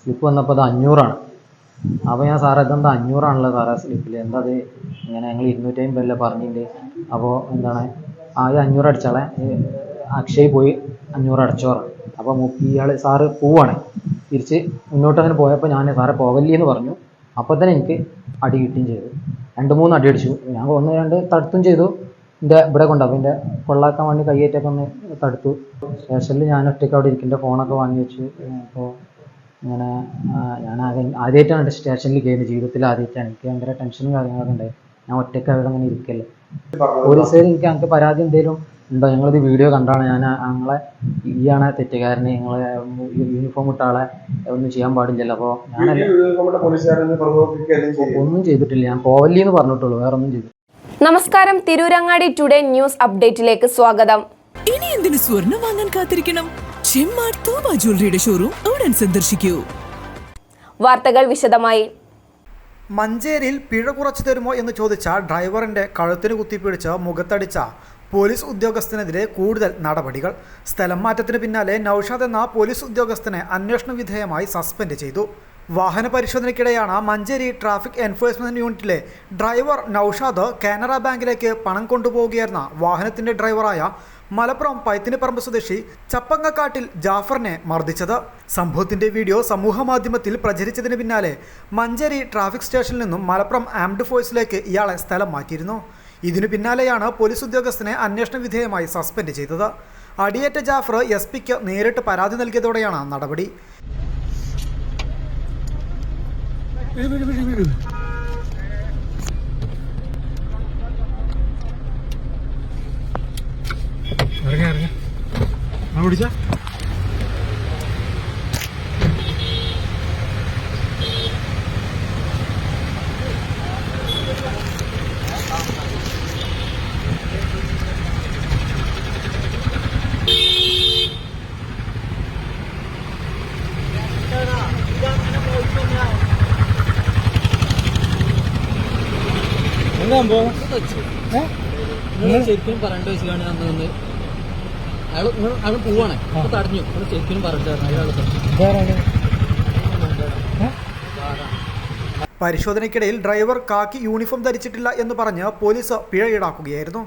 Slip വന്നപ്പോൾ അത് അഞ്ഞൂറാണ്. അപ്പോൾ ഞാൻ സാറേ ഇതെന്താ അഞ്ഞൂറാണല്ലോ സാറേ സ്ലിപ്പിൽ എന്താ അത് ഇങ്ങനെ ഞങ്ങൾ ഇരുന്നൂറ്റി അമ്പതല്ലേ അപ്പോൾ എന്താണ്? ആ ഈ അഞ്ഞൂറ് അടിച്ചാളെ. അക്ഷയ് പോയി അഞ്ഞൂറ് അടച്ചോറ് അപ്പോൾ ഇയാൾ സാറ് പോവാണ്. തിരിച്ച് മുന്നോട്ട് അങ്ങനെ പോയപ്പോൾ ഞാൻ സാറേ പോകല്ലേ എന്ന് പറഞ്ഞു. അപ്പോൾ തന്നെ എനിക്ക് അടി കിട്ടുകയും ചെയ്തു. രണ്ട് മൂന്ന് അടി അടിച്ചു. ഞാൻ ഒന്ന് രണ്ട് തടുത്തും ചെയ്തു. എന്റെ ഇവിടെ കൊണ്ടുപോകും എന്റെ കൊള്ളാക്കാൻ വേണ്ടി കയ്യേറ്റൊക്കെ ഒന്ന് തടുത്തു. സ്റ്റേഷനിൽ ഞാൻ ഒറ്റയ്ക്ക് അവിടെ ഇരിക്കുന്ന ഫോണൊക്കെ വാങ്ങി വെച്ചു അപ്പോൾ ഇങ്ങനെ ഞാൻ ആദ്യം ആദ്യമായിട്ടാണ് സ്റ്റേഷനിൽ കയറുന്നത് ജീവിതത്തിൽ ആദ്യമായിട്ടാണ്. എനിക്ക് ഭയങ്കര ടെൻഷനും കാര്യങ്ങളൊക്കെ ഉണ്ട് ഞാൻ ഒറ്റയ്ക്ക് അവിടെ അങ്ങനെ ഇരിക്കല്ലേ പോലീസുകാർ എനിക്ക് ഞങ്ങൾക്ക് പരാതി എന്തെങ്കിലും ഉണ്ടോ? ഞങ്ങളിത് വീഡിയോ കണ്ടാണ്. ഞാൻ ഞങ്ങളെ ഈയാണ് തെറ്റുകാരനെ. ഞങ്ങളെ യൂണിഫോം ഇട്ട ആളെ ഒന്നും ചെയ്യാൻ പാടില്ലല്ലോ. അപ്പോൾ ചെയ്യും ഒന്നും ചെയ്തിട്ടില്ല. ഞാൻ പോവല്ലേ എന്ന് പറഞ്ഞിട്ടുള്ളൂ. വേറെ ഒന്നും ചെയ്തു നമസ്കാരം. തിരൂരങ്ങാടി ടുഡേ ന്യൂസ് അപ്ഡേറ്റിലേക്ക് സ്വാഗതം. ഇനി എന്തിനു സ്വർണം വാങ്ങാൻ കാത്തിരിക്കണം? ചെമ്മാർ തോമ ജ്വല്ലറിയുടെ ഷോറൂം ഉടൻ സന്ദർശിക്കൂ. വാർത്തകൾ വിശദമായി. മഞ്ചേരിയിൽ പിഴ കുറച്ചു തരുമോ എന്ന് ചോദിച്ച ഡ്രൈവറിന്റെ കഴുത്തിന് കുത്തിപ്പിടിച്ച് മുഖത്തടിച്ച പോലീസ് ഉദ്യോഗസ്ഥനെതിരെ കൂടുതൽ നടപടികൾ. സ്ഥലം മാറ്റത്തിന് പിന്നാലെ നൌഷാദ് എന്ന പോലീസ് ഉദ്യോഗസ്ഥനെ അന്വേഷണ വിധേയമായി സസ്പെൻഡ് ചെയ്തു. വാഹന പരിശോധനയ്ക്കിടെയാണ് മഞ്ചേരി ട്രാഫിക് എൻഫോഴ്സ്മെന്റ് യൂണിറ്റിലെ ഡ്രൈവർ നൌഷാദ് കാനറ ബാങ്കിലേക്ക് പണം കൊണ്ടുപോവുകയായിരുന്ന വാഹനത്തിന്റെ ഡ്രൈവറായ മലപ്പുറം പൈത്തിനിപ്പറമ്പ് സ്വദേശി ചപ്പങ്ങക്കാട്ടിൽ ജാഫറിനെ മർദ്ദിച്ചത്. സംഭവത്തിന്റെ വീഡിയോ സമൂഹമാധ്യമത്തിൽ പ്രചരിച്ചതിന് പിന്നാലെ മഞ്ചേരി ട്രാഫിക് സ്റ്റേഷനിൽ നിന്നും മലപ്പുറം ആംഡ് ഫോഴ്സിലേക്ക് ഇയാളെ സ്ഥലം മാറ്റിയിരുന്നു ഇതിനു പിന്നാലെയാണ് പോലീസ് ഉദ്യോഗസ്ഥനെ അന്വേഷണ വിധേയമായി സസ്പെൻഡ് ചെയ്തത്. അടിയേറ്റ ജാഫർ എസ് പിക്ക് നേരിട്ട് പരാതി നൽകിയതോടെയാണ് നടപടി. ഇറങ്ങി ഇറങ്ങി. ആ പിടിച്ച? ശരിക്കും വെച്ചാണ് അന്ന് അയാൾ അയാൾ പോവാണ്. അപ്പൊ തടഞ്ഞു. അയാൾ ശരിക്കും പറഞ്ഞിട്ടായിരുന്നു അയാൾ പരിശോധനയ്ക്കിടയിൽ ഡ്രൈവർ കാക്കി യൂണിഫോം ധരിച്ചിട്ടില്ല എന്ന് പറഞ്ഞ് പോലീസ് പിഴ ഈടാക്കുകയായിരുന്നു.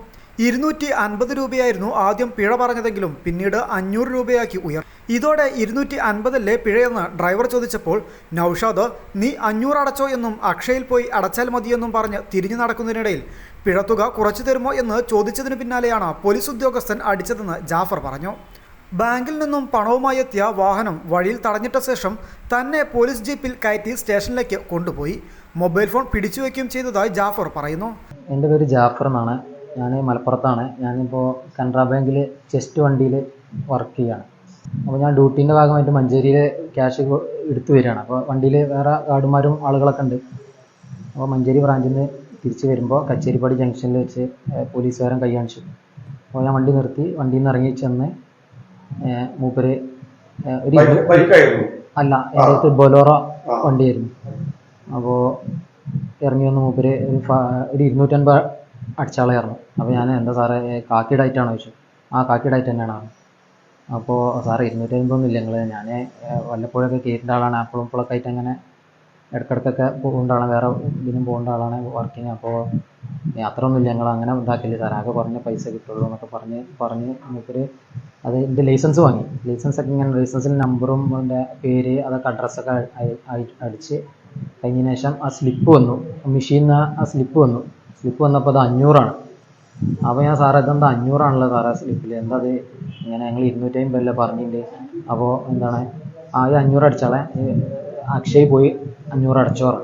ഇരുന്നൂറ്റി അൻപത് രൂപയായിരുന്നു ആദ്യം പിഴ പറഞ്ഞതെങ്കിലും പിന്നീട് അഞ്ഞൂറ് രൂപയാക്കി ഉയർ ഇതോടെ ഇരുന്നൂറ്റി അൻപതല്ലേ പിഴയെന്ന് ഡ്രൈവർ ചോദിച്ചപ്പോൾ നൌഷാദ് നീ അഞ്ഞൂറ് അടച്ചോ എന്നും അക്ഷയിൽ പോയി അടച്ചാൽ മതിയെന്നും പറഞ്ഞ് തിരിഞ്ഞു നടക്കുന്നതിനിടയിൽ പിഴത്തുക കുറച്ചു തരുമോ എന്ന് ചോദിച്ചതിന് പിന്നാലെയാണ് പോലീസ് ഉദ്യോഗസ്ഥൻ അടിച്ചതെന്ന് ജാഫർ പറഞ്ഞു. ബാങ്കിൽ നിന്നും പണവുമായി എത്തിയ വാഹനം വഴിയിൽ തടഞ്ഞിട്ട ശേഷം തന്നെ പോലീസ് ജീപ്പിൽ കയറ്റി സ്റ്റേഷനിലേക്ക് കൊണ്ടുപോയി. മൊബൈൽ ഫോൺ പിടിച്ചു വയ്ക്കുകയും ചെയ്തതായി ജാഫർ പറയുന്നു. എന്റെ പേര് ജാഫർ എന്നാണ്. ഞാൻ മലപ്പുറത്താണ്. ഞാനിപ്പോൾ കനറ ബാങ്കിൽ ചെസ്റ്റ് വണ്ടിയിൽ വർക്ക് ചെയ്യുകയാണ് അപ്പോൾ ഞാൻ ഡ്യൂട്ടീന്റെ ഭാഗമായിട്ട് മഞ്ചേരിയിൽ ക്യാഷ് എടുത്തു വരികയാണ്. അപ്പോൾ വണ്ടിയിൽ വേറെ ഗാർഡുമാരും ആളുകളൊക്കെ ഉണ്ട്. അപ്പോൾ മഞ്ചേരി ബ്രാഞ്ചിൽ നിന്ന് തിരിച്ച് വരുമ്പോൾ കച്ചേരിപ്പടി ജംഗ്ഷനിൽ വെച്ച് പോലീസുകാരൻ കൈ കാണിച്ചു അപ്പോൾ ഞാൻ വണ്ടി നിർത്തി വണ്ടിയിൽ നിന്ന് ഇറങ്ങി ചെന്ന് മൂപ്പര് ഒരു അല്ല എന്റെ അടുത്ത് ബൊലോറോ വണ്ടിയായിരുന്നു. അപ്പോൾ ഇറങ്ങി വന്ന് മൂപ്പര് ഒരു ഒരു ഇരുന്നൂറ്റൻപത് അടിച്ചാളായിരുന്നു അപ്പോൾ ഞാൻ എന്താ സാറേ കാക്കി ഡയറ്റാണോ ചോദിച്ചു ആ കാക്കി ഡയറ്റ് തന്നെയാണ്. അപ്പോൾ സാറേ ഇരുന്നൂറ്റൻപതൊന്നും ഇല്ല നിങ്ങൾ ഞാൻ വല്ലപ്പോഴൊക്കെ കയറ്റേണ്ട ആളാണ്. ആപ്പിളും ഇപ്പോഴൊക്കെ ആയിട്ട് അങ്ങനെ ഇടയ്ക്കിടയ്ക്കൊക്കെ പോകേണ്ട ആളാണ് വേറെ ഇതിനും പോകേണ്ട ആളാണ് വർക്കിന് അപ്പോൾ അത്രയൊന്നുമില്ല ഞങ്ങൾ അങ്ങനെ ഇതാക്കില്ല സാർ ആകെ കുറഞ്ഞ പൈസ കിട്ടുള്ളൂ എന്നൊക്കെ പറഞ്ഞ് പറഞ്ഞ് മൂപ്പര് അത് എന്റെ ലൈസൻസ് വാങ്ങി. ലൈസൻസ് ഒക്കെ ഇങ്ങനെ ലൈസൻസിന്റെ നമ്പറും എന്റെ പേര് അതൊക്കെ അഡ്രസ്സൊക്കെ അടിച്ച് കഴിഞ്ഞതിന് ശേഷം ആ സ്ലിപ്പ് വന്നു. മെഷീനിൽ ആ സ്ലിപ്പ് വന്നു. സ്ലിപ്പ് വന്നപ്പോൾ അത് അഞ്ഞൂറാണ്. അപ്പോൾ ഞാൻ സാറേ ഇതെന്താ അഞ്ഞൂറാണല്ലോ സാറേ സ്ലിപ്പിൽ എന്താ അത്? ഇങ്ങനെ ഞങ്ങൾ ഇരുന്നൂറ്റി അമ്പതല്ലേ പറഞ്ഞിട്ടുണ്ട് അപ്പോൾ എന്താണ്? ആ ഈ അഞ്ഞൂറ് അടിച്ചാളെ. അക്ഷയ് പോയി അഞ്ഞൂറ് അടച്ചോറ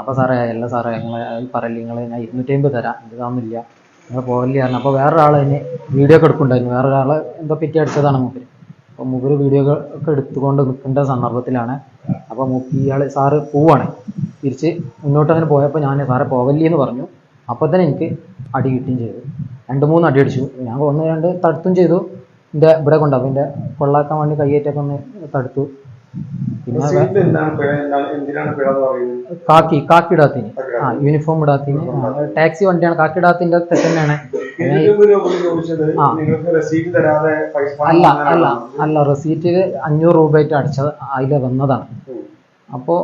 അപ്പോൾ സാറേ അല്ല സാറേ നിങ്ങൾ പറയില്ല നിങ്ങൾ ഞാൻ ഇരുന്നൂറ്റി അമ്പത് തരാം ഇതാവുന്നില്ല നിങ്ങൾ പോകല്ലേ കാരണം അപ്പോൾ വേറൊരാൾ അതിന് വീഡിയോ ഒക്കെ എടുക്കുന്നുണ്ടായിരുന്നു. വേറൊരാൾ എന്തോ പെറ്റി അടിച്ചതാണ് മൂപ്പര് അപ്പോൾ മൂപ്പര് വീഡിയോ ഒക്കെ എടുത്തുകൊണ്ട് നിൽക്കേണ്ട സന്ദർഭത്തിലാണ്. അപ്പോൾ ഇയാൾ സാറ് പോവാണ്. തിരിച്ച് മുന്നോട്ട് അങ്ങനെ പോയപ്പോൾ ഞാൻ സാറേ പോകല്ലേ എന്ന് പറഞ്ഞു. അപ്പോൾ തന്നെ എനിക്ക് അടി കിട്ടുകയും ചെയ്തു. രണ്ട് മൂന്ന് അടി അടിച്ചു. ഞാൻ ഒന്ന് രണ്ട് തടുത്തും ചെയ്തു. എന്റെ ഇവിടെ കൊണ്ടുപോകും എന്റെ കൊള്ളാക്കാൻ വേണ്ടി കയ്യേറ്റൊക്കെ ഒന്ന് തടുത്തു. പിന്നെ കാക്കി കാക്കി ഇടാത്തിന് ആ യൂണിഫോം ഇടാത്തിന് ടാക്സി വണ്ടിയാണ്. കാക്കി ഇടാത്തിന്റെ തന്നെയാണ്. അല്ല അല്ല അല്ല. റെസീറ്റ് അഞ്ഞൂറ് രൂപയായിട്ട് അടിച്ചത് അതിൽ വന്നതാണ്. അപ്പോ അപ്പോൾ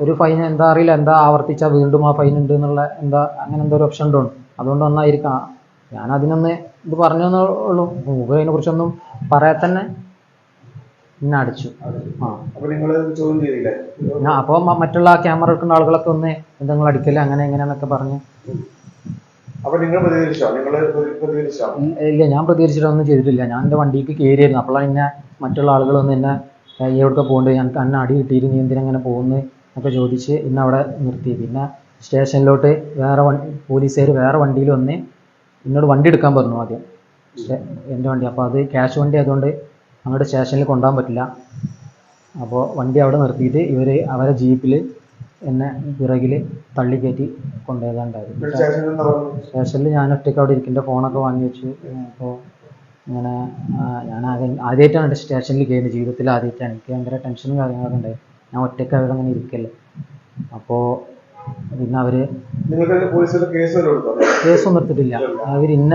ഒരു ഫൈൻ എന്താ അറിയില്ല എന്താ ആവർത്തിച്ചാൽ വീണ്ടും ആ ഫൈൻ ഉണ്ട് എന്നുള്ള എന്താ അങ്ങനെ എന്തോ ഒരു ഓപ്ഷൻ ഉണ്ടോ. അതുകൊണ്ട് ഒന്നായിരിക്കാം ഞാൻ അതിനൊന്ന് ഇത് പറഞ്ഞു ഉള്ളൂ. ഗൂഗിൾ അതിനെ കുറിച്ചൊന്നും പറയാൻ തന്നെ പിന്നെ അടിച്ചു. ആ. നിങ്ങൾ ഞാൻ അപ്പോൾ മറ്റുള്ള ക്യാമറ എടുക്കുന്ന ആളുകളൊക്കെ ഒന്ന് എന്തെങ്കിലും അടിക്കൽ അങ്ങനെ എങ്ങനെയാന്നൊക്കെ പറഞ്ഞു. നിങ്ങൾ നിങ്ങൾ ഇല്ല- ഞാൻ പ്രതികരിച്ചിട്ടൊന്നും ചെയ്തിട്ടില്ല. ഞാൻ എന്റെ വണ്ടിക്ക് കയറിയായിരുന്നു അപ്പോഴാണ് എന്നെ മറ്റുള്ള ആളുകളൊന്നും എന്നെ എവിടെ പോകേണ്ടത് ഞാൻ അന്നെ അടി കിട്ടിയിരുന്നു. നീ എന്തിനാ പോകുന്നു ചോദിച്ച് ഇന്ന് അവിടെ നിർത്തി. പിന്നെ സ്റ്റേഷനിലോട്ട് വേറെ വണ്ടി പോലീസുകാർ വേറെ വണ്ടിയിൽ വന്ന് എന്നോട് വണ്ടി എടുക്കാൻ പറഞ്ഞു ആദ്യം. എന്റെ വണ്ടി. അപ്പോൾ അത് ക്യാഷ് വണ്ടി ആയതുകൊണ്ട് അങ്ങോട്ട് സ്റ്റേഷനിൽ കൊണ്ടുപോകാൻ പറ്റില്ല. അപ്പോൾ വണ്ടി അവിടെ നിർത്തിയിട്ട് ഇവർ അവരെ ജീപ്പിൽ എന്നെ പിറകിൽ തള്ളിക്കയറ്റി കൊണ്ടുപോയതാണ്ടായത് ഇവിടെ സ്റ്റേഷനിൽ ഞാൻ ഒറ്റയ്ക്ക് അവിടെ ഇരിക്കേണ്ട ഫോണൊക്കെ വാങ്ങി വെച്ചു. അപ്പോൾ ഇങ്ങനെ ഞാൻ ആദ്യം ആദ്യമായിട്ടാണ് സ്റ്റേഷനിൽ കയറുന്നത്. ജീവിതത്തിൽ ആദ്യമായിട്ടാണ്. എനിക്ക് ഭയങ്കര ടെൻഷനും കാര്യങ്ങളൊക്കെ ഉണ്ടായി ഞാൻ ഒറ്റയ്ക്ക് അവിടെ അങ്ങനെ ഇരിക്കല്ലേ അപ്പോൾ പിന്നെ അവർ കേസൊന്നും എടുത്തിട്ടില്ല. അവർ ഇന്ന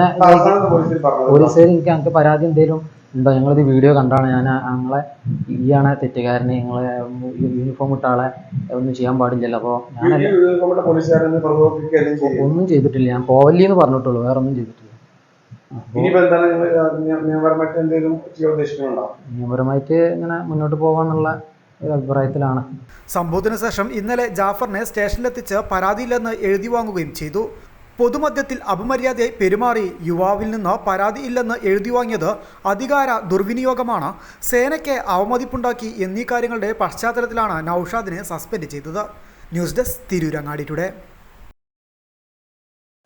പോലീസുകാർ എനിക്ക് അങ്ങനെ പരാതി എന്തെങ്കിലും ഉണ്ടോ? ഞങ്ങളിത് വീഡിയോ കണ്ടാണ്. ഞാൻ ഞങ്ങളെ ഈയാണ് തെറ്റുകാരനെ. ഞങ്ങളെ യൂണിഫോം ഇട്ട ആളെ ഒന്നും ചെയ്യാൻ പാടില്ലല്ലോ. അപ്പോൾ ഞാൻ ഒന്നും ചെയ്തിട്ടില്ല. ഞാൻ പോവല്ലിന്ന് പറഞ്ഞിട്ടുള്ളൂ. വേറെ ഒന്നും ചെയ്തിട്ടില്ല നിയമപരമായിട്ട് ഇങ്ങനെ മുന്നോട്ട് പോകാന്നുള്ള അഭിപ്രായത്തിലാണ്. സംഭവത്തിന് ശേഷം ഇന്നലെ ജാഫറിനെ സ്റ്റേഷനിലെത്തിച്ച് പരാതിയില്ലെന്ന് എഴുതി വാങ്ങുകയും ചെയ്തു. പൊതുമധ്യത്തിൽ അപമര്യാദയായി പെരുമാറി യുവാവിൽ നിന്ന് പരാതി ഇല്ലെന്ന് എഴുതി വാങ്ങിയത് അധികാര ദുർവിനിയോഗമാണ്. സേനയ്ക്ക് അവമതിപ്പുണ്ടാക്കി എന്നീ കാര്യങ്ങളുടെ പശ്ചാത്തലത്തിലാണ് നൌഷാദിനെ സസ്പെൻഡ് ചെയ്തത്. News desk Tirurangadi today.